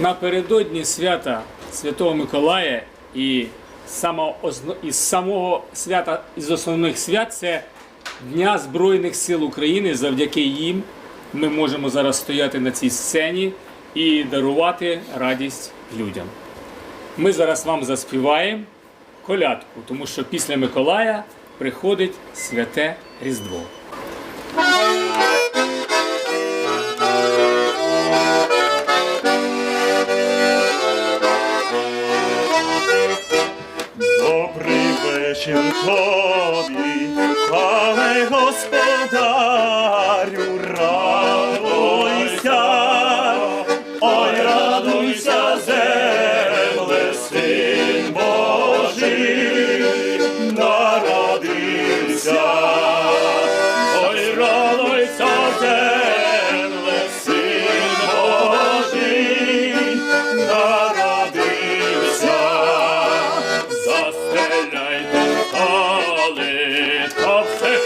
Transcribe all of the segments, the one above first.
Напередодні свята Святого Миколая і із самого свята із основних свят це Дня Збройних сил України. Завдяки їм ми можемо зараз стояти на цій сцені і дарувати радість людям. Ми зараз вам заспіваємо колядку, тому що після Миколая приходить святе Різдво. Вечір пане господарю, радуйся, ой, радуйся, земле, син Божий, народився,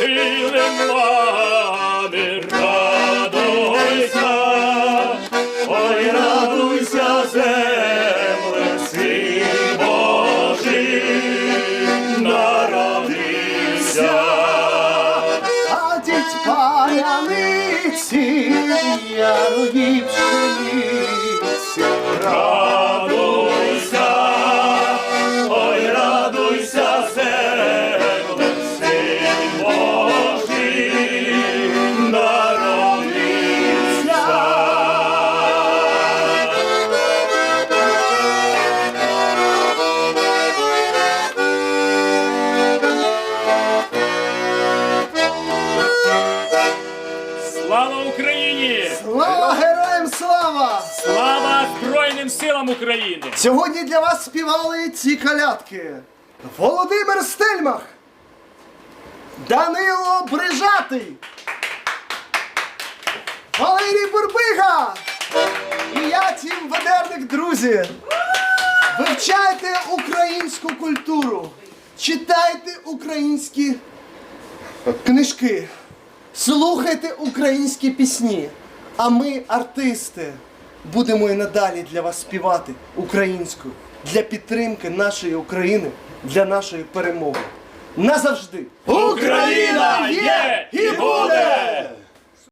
все мами, радуйся, ой, радуйся, земле, син Божий, народився. Ходіть паляниці, ярої пшениці. Слава Україні! Слава героям слава! Слава Збройним силам України! Сьогодні для вас співали ці колядки. Володимир Стельмах, Данило Брижатий, Валерій Бурбига і я Тім Ведерник, друзі. Вивчайте українську культуру, читайте українські книжки, слухайте українські пісні. А ми, артисти, будемо і надалі для вас співати українською для підтримки нашої України, для нашої перемоги. Назавжди! Україна є і буде!